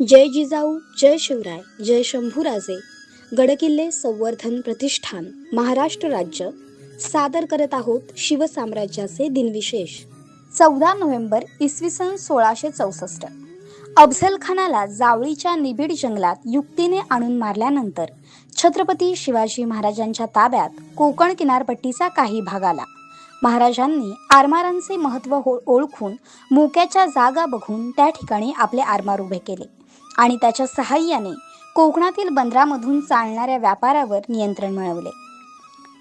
जय जिजाऊ जय शिवराय जय शंभूराजे. गडकिल्ले संवर्धन प्रतिष्ठान महाराष्ट्र राज्य. सादर करत आहोत शिवसाम्राज्याचे दिनविशेष. चौदा नोव्हेंबर इसवी सन सोळाशे चौसष्ट. अफझलखानाला जावळीच्या निबिड जंगलात युक्तीने आणून मारल्यानंतर छत्रपती शिवाजी महाराजांच्या ताब्यात कोकण किनारपट्टीचा काही भाग आला. महाराजांनी आरमारांचे महत्त्व ओळखून मोक्याच्या जागा बघून त्या ठिकाणी आपले आरमार उभे केले. आणि त्याच्या सहाय्याने कोकणातील बंदरामधून चालणाऱ्या व्यापारावर नियंत्रण मिळवले.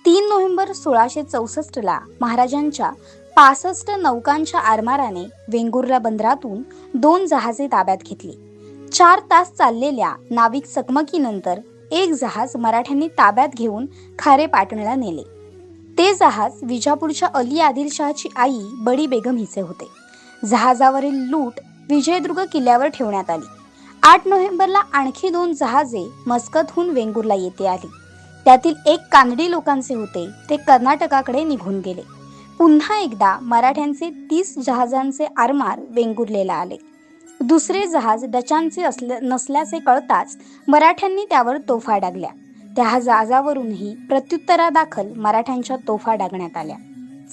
तीन नोव्हेंबर सोळाशे चौसष्टला महाराजांच्या पासष्ट नौकांच्या आरमाराने वेंगुर्ला बंदरातून दोन जहाजे ताब्यात घेतली. चार तास चाललेल्या नाविक चकमकीनंतर एक जहाज मराठ्यांनी ताब्यात घेऊन खारे पाटणला नेले. ते जहाज विजापूरच्या अली आदिलशहाची आई बडी बेगम हिचे होते. जहाजावरील लूट विजयदुर्ग किल्ल्यावर ठेवण्यात आली. आठ नोव्हेंबरला आणखी दोन जहाजे मस्कतहून वेंगुर्ला येथे आली. त्यातील एक कानडी लोकांचे होते ते कर्नाटकाकडे निघून गेले. पुन्हा एकदा मराठ्यांचे तीस जहाजांचे आरमार वेंगुर्लेला आले. दुसरे जहाज डचांचे असल्या नसल्याचे कळताच मराठ्यांनी त्यावर तोफा डागल्या. त्या जहाजावरूनही प्रत्युत्तरादाखल मराठ्यांच्या तोफा डागण्यात आल्या.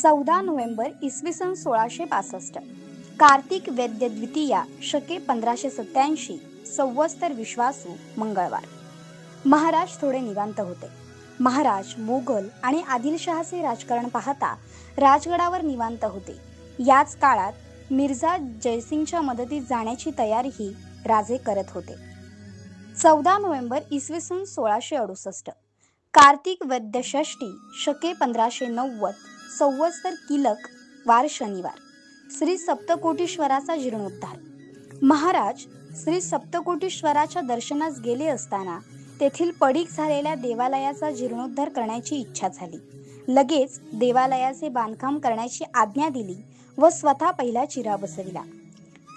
चौदा नोव्हेंबर इसवी सन सोळाशे पासष्ट. कार्तिक वैद्य द्वितीया शके पंधराशे सत्याऐंशी संवत्सर विश्वासू मंगळवार. महाराज थोडे निवांत होते. महाराज मोगल आणि आदिलशहाचे राजकारण पाहता राजगडावर निवांत होते. याच काळात मिर्झा जयसिंगच्या मदतीत जाण्याची तयारीही राजे करत होते. चौदा नोव्हेंबर इसवी सन सोळाशे अडुसष्ट. कार्तिक वैद्य षष्टी शके पंधराशे नव्वद संवत्सर किलक वार शनिवार. श्री सप्तकोटीश्वराचा जीर्णोद्धार. महाराज श्री सप्तकोटीश्वराच्या दर्शनास गेले असताना तेथील पडीक झालेल्या देवालयाचा जीर्णोद्धार करण्याची इच्छा झाली. लगेच देवालयाचे बांधकाम करण्याची आज्ञा दिली व स्वतः पहिला चिरा बसविला.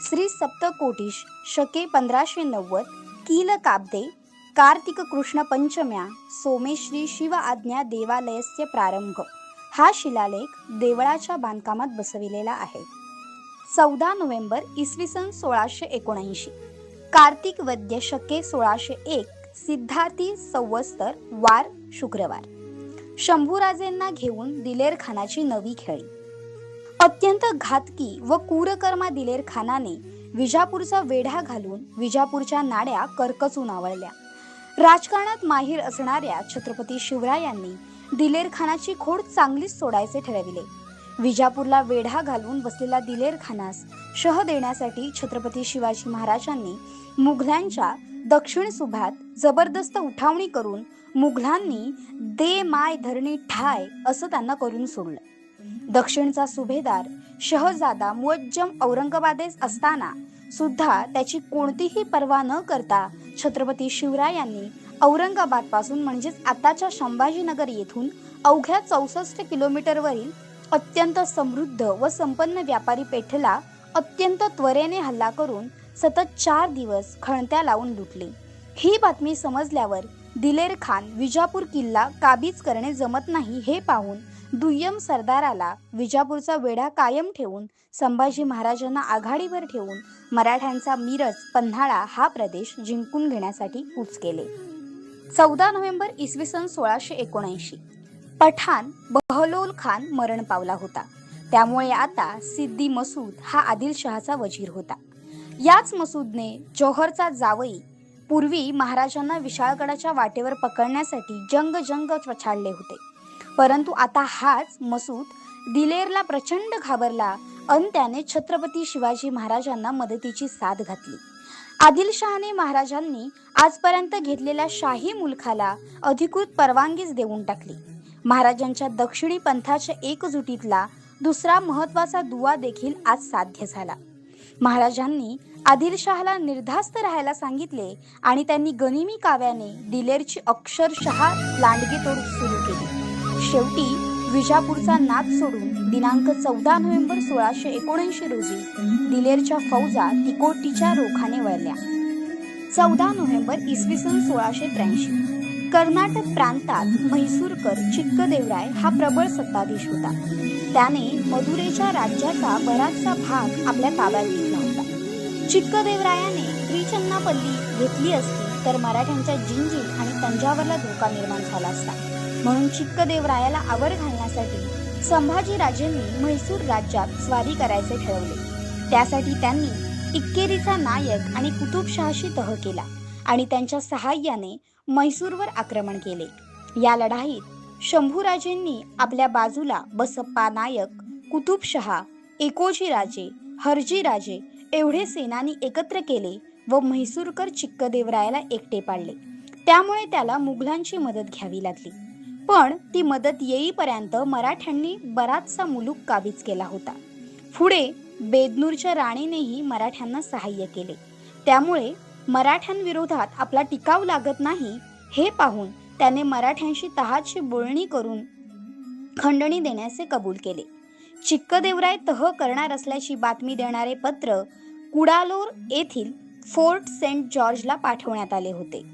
श्री सप्तकोटीश शके पंधराशे नव्वद कील काब्दे कार्तिक कृष्ण पंचम्या सोमेश्री शिव आज्ञा देवालयस्य प्रारंभ. हा शिलालेख देवळाच्या बांधकामात बसविलेला आहे. चौदा नोव्हेंबर इसवी सन सोळाशे एकोणऐंशी. कार्तिक वद्य शके सोळाशे एक सिद्धार्थी संवत्सर वार शुक्रवार. शंभूराजेंना घेऊन दिलेर खानाची नवी खेळी. अत्यंत घातकी व क्रूरकर्मा दिलेर खानाने विजापूरचा वेढा घालून विजापूरच्या नाड्या करकचून आवळल्या. राजकारणात माहीर असणाऱ्या छत्रपती शिवरायांनी दिलेर खानाची खोड चांगलीच सोडायचे ठरविले. विजापूरला वेढा घालून बसलेला दिलेर खानास शह देण्यासाठी छत्रपती शिवाजी महाराजांनी मुघलांच्या दक्षिण सुभात जबरदस्त उठावणी करून मुघलांनी दे माय धरणी ठाय असं त्यांना करून सोडलं. दक्षिणचा सुभेदार शहजादा मुअज्जम औरंगाबादेस असताना सुद्धा त्याची कोणतीही पर्वा न करता छत्रपती शिवरायांनी औरंगाबादपासून म्हणजेच आताच्या संभाजीनगर येथून अवघ्या चौसष्ट किलोमीटरवरील अत्यंत समृद्ध व संपन्न व्यापारी पेठला अत्यंत त्वरेने हल्ला करून सतत चार दिवस खणत्या लावून लुटली. ही बातमी समजल्यावर दिलेर खान विजापूर किल्ला काबीज करणे जमत नाही हे पाहून दुय्यम सरदाराला विजापूरचा वेढा कायम ठेवून संभाजी महाराजांना आघाडीवर ठेवून मराठ्यांचा मिरज पन्हाळा हा प्रदेश जिंकून घेण्यासाठी कूच केले. चौदा नोव्हेंबर इसवी सन सोळाशे एकोणऐंशी. पठाण बहलोल खान मरण पावला होता. त्यामुळे आता सिद्दी मसूद हा आदिलशहाचा वजीर होता. याच मसूदने जोहरचा जावई पूर्वी महाराजांना विशाळगडाच्या वाटेवर पकडण्यासाठी जंग जंग छाडले होते. परंतु आता हाच मसूद दिलेरला प्रचंड घाबरला अन त्याने छत्रपती शिवाजी महाराजांना मदतीची साथ घातली. आदिलशहाने महाराजांनी आजपर्यंत घेतलेल्या शाही मुलखाला अधिकृत परवानगीच देऊन टाकली. महाराजांच्या दक्षिणी पंथाच्या एकजुटीतला दुसरा महत्त्वाचा दुवा देखील आज साध्य झाला. महाराजांनी आदिलशहाला निर्धास्त राहायला सांगितले आणि त्यांनी गनिमी काव्याने दिलेरची अक्षरशः लांडगी तोड सुरू केली. शेवटी विजापूरचा नाद सोडून दिनांक चौदा नोव्हेंबर सोळाशे एकोणऐंशी रोजी दिलेरच्या फौजा तिकोटीच्या रोखाने वळल्या. चौदा नोव्हेंबर इसवी सन सोळाशे त्र्याऐंशी. कर्नाटक प्रांतात म्हैसूरकर चिक्कदेवराय हा प्रबळ सत्ताधीश होता. त्याने मदुरेच्या राज्याचा बराचसा भाग आपल्या ताब्यात घेतला होता. चिक्कदेवरायाने त्रिचन्नापल्ली घेतली असती तर मराठ्यांच्या जिंजीत आणि तंजावरला धोका निर्माण झाला असता. म्हणून चिक्कदेवरायाला आवर घालण्यासाठी संभाजीराजेंनी म्हैसूर राज्यात स्वारी करायचे ठरवले. त्यासाठी त्यांनी इक्केरीचा नायक आणि कुतुबशहाशी तह केला आणि त्यांच्या सहाय्याने म्हैसूरवर आक्रमण केले. या लढाईत शंभूराजेंनी आपल्या बाजूला बसप्पा नायक कुतुबशहा एकोजीराजे हरजीराजे एवढे सेनानी एकत्र केले व म्हैसूरकर चिक्कदेवरायाला एकटे पाडले. त्यामुळे त्याला मुघलांची मदत घ्यावी लागली. पण ती मदत येईपर्यंत मराठ्यांनी बराचसा मुलूक काबीज केला होता. पुढे बेदनूरच्या राणीनेही मराठ्यांना सहाय्य केले. त्यामुळे मराठ्यांविरोधात आपला टिकाव लागत नाही हे पाहून त्याने मराठ्यांशी तहाची बोलणी करून खंडणी देण्याचे कबूल केले. चिक्कदेवराय तह करणार असल्याची बातमी देणारे पत्र कुडालोर येथील फोर्ट सेंट जॉर्जला पाठवण्यात आले होते.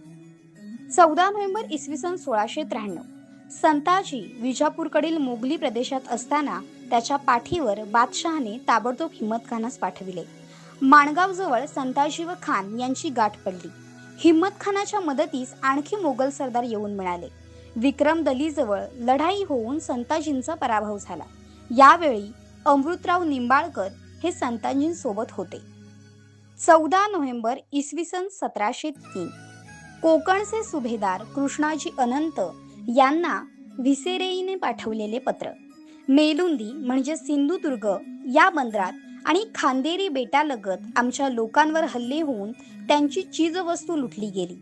चौदा नोव्हेंबर इसवी सन सोळाशे त्र्याण्णव. संताजी विजापूरकडील मोगली प्रदेशात असताना त्याच्या पाठीवर बादशहाने ताबडतोब हिम्मतखानास पाठविले. माणगावजवळ संताजी व खान यांची गाठ पडली. हिम्मत खानाच्या मदतीस आणखी मोगल सरदार येऊन मिळाले. विक्रम दलीजवळ लढाई होऊन संताजींचा पराभव झाला. यावेळी अमृतराव निंबाळकर हे संताजींसोबत होते. चौदा नोव्हेंबर इसवी सन सतराशे तीन. कोकणचे सुभेदार कृष्णाजी अनंत यांना व्हिसेरेईने पाठवलेले पत्र. मेलुंदी म्हणजे सिंधुदुर्ग या बंदरात आणि खांदेरी बेटालगत आमच्या लोकांवर हल्ले होऊन त्यांची चीजवस्तू लुटली गेली.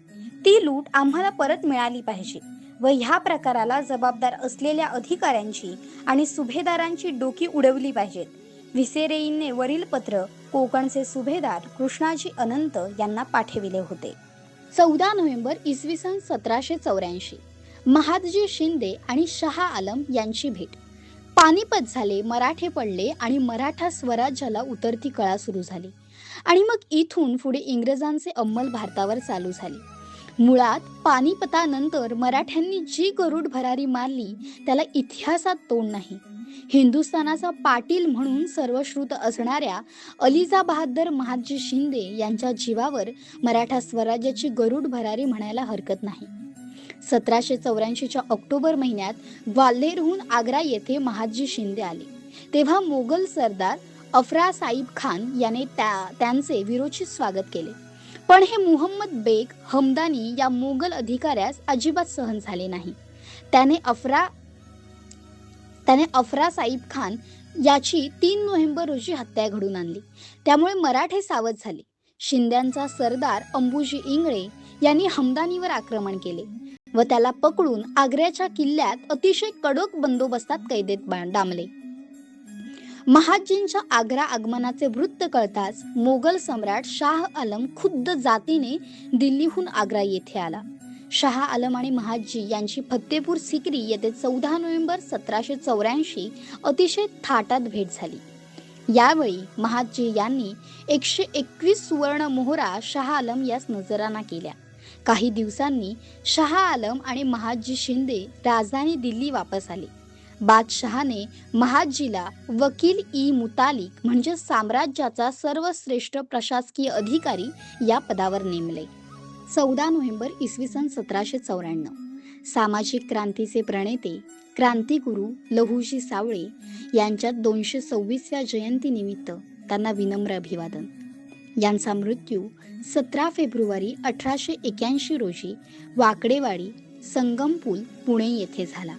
ती लूट आम्हाला परत मिळाली पाहिजे व ह्या प्रकाराला जबाबदार असलेल्या अधिकाऱ्यांची आणि सुभेदारांची डोकी उडवली पाहिजेत. व्हिसेरेईने वरील पत्र कोकणचे सुभेदार कृष्णाजी अनंत यांना पाठविले होते. चौदा नोव्हेंबर इसवी सन सतराशे चौऱ्याऐंशी. महादजी शिंदे आणि शहा आलम यांची भेट. पानिपत झाले मराठे पडले आणि मराठा स्वराज्याला उतरती कळा सुरू झाली. आणि मग इथून पुढे इंग्रजांचे अंमल भारतावर चालू झाले. मुळात पानिपतानंतर मराठ्यांनी जी गरुड भरारी मारली त्याला इतिहासात तोंड नाही. हिंदुस्थानाचा पाटील म्हणून सर्वश्रुत असणाऱ्या अलिजा बहादर महादजी शिंदे यांच्या जीवावर मराठा स्वराज्याची गरुड भरारी म्हणायला हरकत नाही. सतराशे चौऱ्याऐंशीच्या ऑक्टोबर महिन्यात ग्वाल्हेरहून आग्रा येथे महाजी शिंदे आले. तेव्हा मोगल सरदार अफरा साईब खान याने त्या त्यांचे विरोचित स्वागत केले. पण हे मुहम्मद बेग हमदानी या मोगल अधिकाऱ्यास अजिबात सहन झाले नाही. त्याने अफरा त्याने अफरा साईब खान याची तीन नोव्हेंबर रोजी हत्या घडून आणली. त्यामुळे मराठे सावध झाले. शिंद्यांचा सरदार अंबुजी इंगळे यांनी हमदानीवर आक्रमण केले. व त्याला पकडून आग्र्याच्या किल्ल्यात अतिशय कडक बंदोबस्तात कैदेत डांबले. महाजींच्या आग्रा आगमनाचे वृत्त कळताच मोगल सम्राट शाह आलम खुद्द जातीने दिल्लीहून आग्रा येथे आला. शाह आलम आणि महाजी यांची फत्तेपूर सिक्री येथे चौदा नोव्हेंबर सतराशे चौऱ्याऐंशी अतिशय थाटात भेट झाली. यावेळी महाजी यांनी एकशे एकवीस सुवर्ण मोहरा शाह आलम यास नजराना केल्या. काही दिवसांनी शहा आलम आणि महाजी शिंदे राजधानी दिल्ली वापस आले. बादशहाने महाजीला वकील ई. मुतालिक म्हणजे साम्राज्याचा सर्वश्रेष्ठ प्रशासकीय अधिकारी या पदावर नेमले. चौदा नोव्हेंबर इसवी सन सतराशे चौऱ्याण्णव. सामाजिक क्रांतीचे प्रणेते क्रांतीगुरू लहुजी सावळे यांच्या दोनशे सव्वीसव्या जयंतीनिमित्त त्यांना विनम्र अभिवादन. यांचा मृत्यू सतरा फेब्रुवारी अठराशे एक्याऐंशी रोजी वाकडेवाडी संगमपूल पुणे येथे झाला.